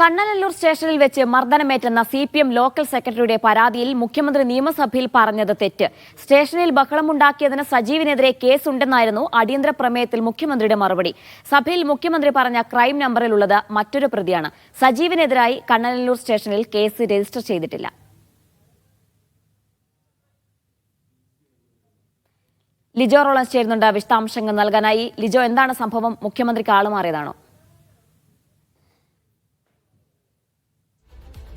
കണ്ണനല്ലൂർ സ്റ്റേഷനിൽ വെച്ച് മർദ്ദനമേറ്റെന്ന സി പി എം ലോക്കൽ സെക്രട്ടറിയുടെ പരാതിയിൽ മുഖ്യമന്ത്രി നിയമസഭയിൽ പറഞ്ഞത് തെറ്റ്. സ്റ്റേഷനിൽ ബഹളമുണ്ടാക്കിയതിന് സജീവിനെതിരെ കേസുണ്ടെന്നായിരുന്നു അടിയന്തര പ്രമേയത്തിൽ മുഖ്യമന്ത്രിയുടെ മറുപടി. സഭയിൽ മുഖ്യമന്ത്രി പറഞ്ഞ ക്രൈം നമ്പറിലുള്ളത് മറ്റൊരു പ്രതിയാണ്. സജീവിനെതിരായി കണ്ണനല്ലൂർ സ്റ്റേഷനിൽ കേസ് രജിസ്റ്റർ ചെയ്തിട്ടില്ല. ലിജോ റോളൻസ് ചേരുന്നുണ്ട് വിശദാംശങ്ങൾ നൽകാനായി. ലിജോ എന്താണ് സംഭവം? മുഖ്യമന്ത്രിക്ക് ആളുമാറിയതാണോ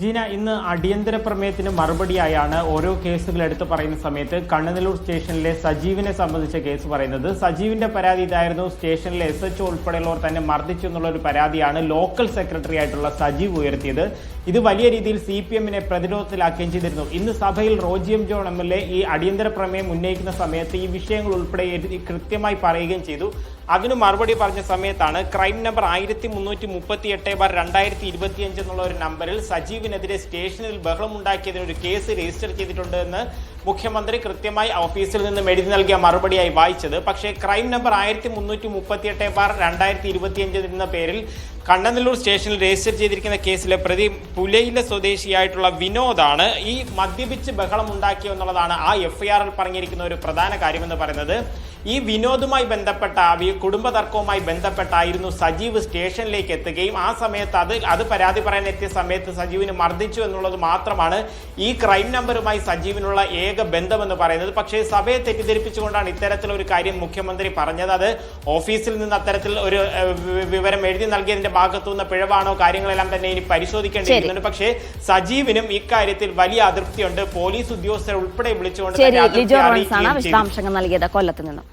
ജീന ഇന്ന് അടിയന്തര പ്രമേയത്തിന് മറുപടിയായാണ് ഓരോ കേസുകൾ എടുത്തു പറയുന്ന സമയത്ത് കണ്ണനല്ലൂർ സ്റ്റേഷനിലെ സജീവിനെ സംബന്ധിച്ച കേസ് പറയുന്നത്. സജീവിന്റെ പരാതി ഇതായിരുന്നു. സ്റ്റേഷനിലെ എസ് എച്ച് ഉൾപ്പെടെയുള്ളവർ തന്നെ മർദ്ദിച്ചു എന്നുള്ള ഒരു പരാതിയാണ് ലോക്കൽ സെക്രട്ടറി ആയിട്ടുള്ള സജീവ് ഉയർത്തിയത്. ഇത് വലിയ രീതിയിൽ സി പി എമ്മിനെ പ്രതിരോധത്തിലാക്കുകയും ചെയ്തിരുന്നു. ഇന്ന് സഭയിൽ Roji M John M L A ഈ അടിയന്തര പ്രമേയം ഉന്നയിക്കുന്ന സമയത്ത് ഈ വിഷയങ്ങൾ ഉൾപ്പെടെ കൃത്യമായി പറയുകയും ചെയ്തു. അതിന് മറുപടി പറഞ്ഞ സമയത്താണ് ക്രൈം നമ്പർ ആയിരത്തി മുന്നൂറ്റി മുപ്പത്തി എട്ട് ബാർ രണ്ടായിരത്തി ഇരുപത്തിയഞ്ച് എന്നുള്ള ഒരു നമ്പറിൽ സജീവിനെതിരെ സ്റ്റേഷനിൽ ബഹളമുണ്ടാക്കിയതിന് ഒരു കേസ് രജിസ്റ്റർ ചെയ്തിട്ടുണ്ട് എന്ന് മുഖ്യമന്ത്രി കൃത്യമായി ഓഫീസിൽ നിന്ന് എഴുതി നൽകിയ മറുപടിയായി വായിച്ചത്. പക്ഷേ ക്രൈം നമ്പർ ആയിരത്തി മുന്നൂറ്റി മുപ്പത്തി എട്ട് ബാർ രണ്ടായിരത്തി ഇരുപത്തി അഞ്ച് എന്ന പേരിൽ കണ്ണനല്ലൂർ സ്റ്റേഷനിൽ രജിസ്റ്റർ ചെയ്തിരിക്കുന്ന കേസിലെ പ്രതി പുലയിലെ സ്വദേശിയായിട്ടുള്ള വിനോദാണ് ഈ മദ്യപിച്ച് ബഹളം ഉണ്ടാക്കിയ എന്നുള്ളതാണ് ആ എഫ്ഐആറിൽ പറഞ്ഞിരിക്കുന്ന ഒരു പ്രധാന കാര്യമെന്ന് പറയുന്നത്. ഈ വിനോദുമായി ബന്ധപ്പെട്ട കുടുംബ തർക്കവുമായി ബന്ധപ്പെട്ടായിരുന്നു സജീവ് സ്റ്റേഷനിലേക്ക് എത്തുകയും ആ സമയത്ത് അത് അത് പരാതി പറയാൻ എത്തിയ സമയത്ത് സജീവിന് മർദ്ദിച്ചു എന്നുള്ളത് മാത്രമാണ് ഈ ക്രൈം നമ്പറുമായി സജീവിനുള്ള ഏക ബന്ധമെന്ന് പറയുന്നത്. പക്ഷേ സഭയെ തെറ്റിദ്ധരിപ്പിച്ചുകൊണ്ടാണ് ഇത്തരത്തിലൊരു കാര്യം മുഖ്യമന്ത്രി പറഞ്ഞത്. അത് ഓഫീസിൽ നിന്ന് അത്തരത്തിൽ ഒരു വിവരം എഴുതി നൽകിയതിന്റെ ഭാഗത്തുനിന്ന് പിഴവാണോ കാര്യങ്ങളെല്ലാം തന്നെ ഇനി പരിശോധിക്കേണ്ടിയിരിക്കുന്നുണ്ട്. പക്ഷേ സജീവിനും ഇക്കാര്യത്തിൽ വലിയ അതൃപ്തിയുണ്ട്. പോലീസ് ഉദ്യോഗസ്ഥരെ ഉൾപ്പെടെ വിളിച്ചുകൊണ്ട്. വിശദാംശങ്ങൾ നൽകിയത് കൊല്ലത്ത് നിന്നും.